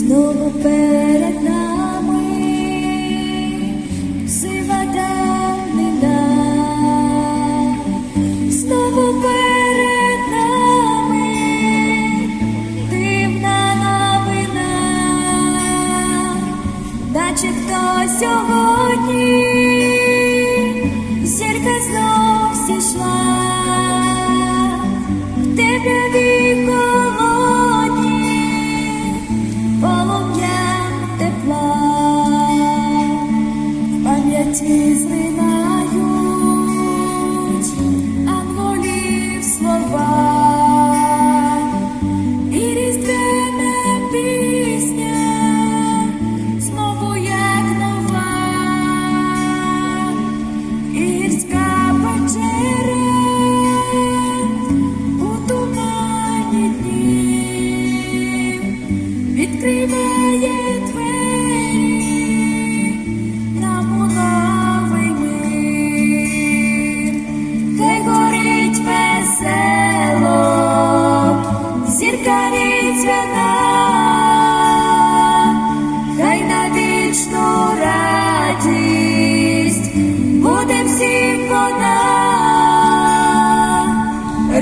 знову перед нами. Сива давнина, знову перед нами. Дивна новина, наче хто сьогодні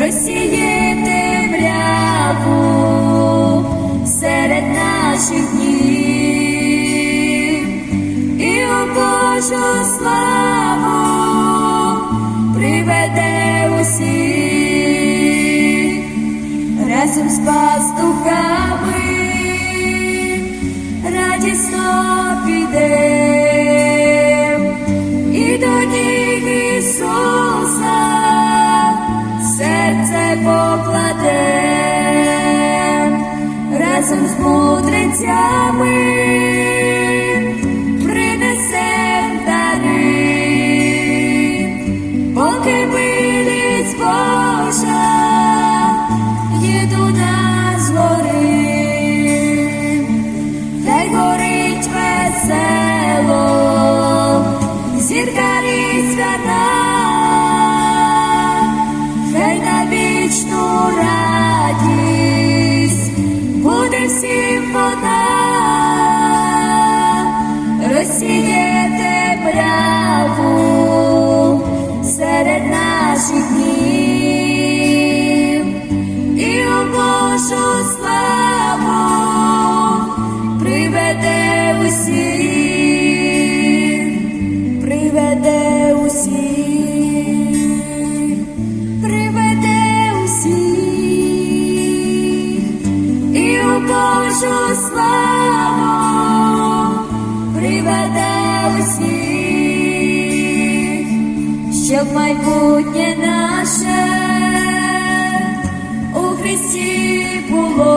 розсіє темряву серед наших днів. І у Божу славу приведе усіх. Разом з пастухами покладем. Разом з мудрецями Славу приведе усіх, приведе усіх, приведе усіх і у Божу славу приведе усіх, щоб майбутнє наше Христі було,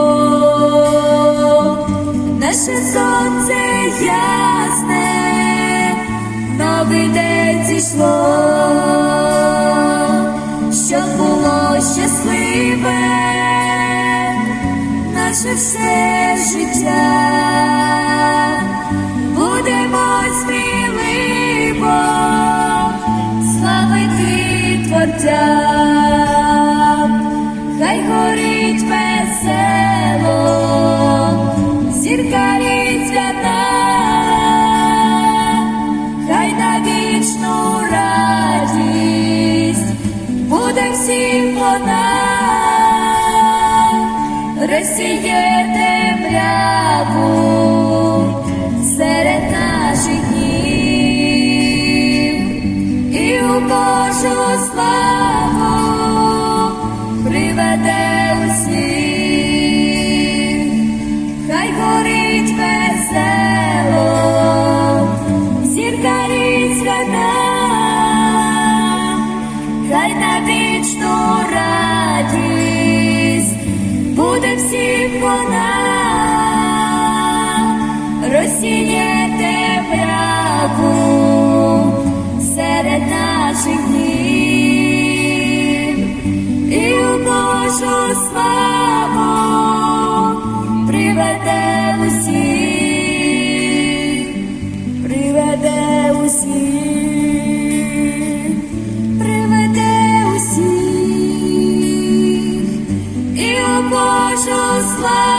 наше сонце ясне, новий день зійшло, щоб було щасливе наше все життя, вічну радість буде всім вона, розсіє темряву серед наших днів. І у Божу славу приведе усіх, хай на вічну радість. Буде всім вона, розсіє темряву серед наших днів. І у Божу славу fly.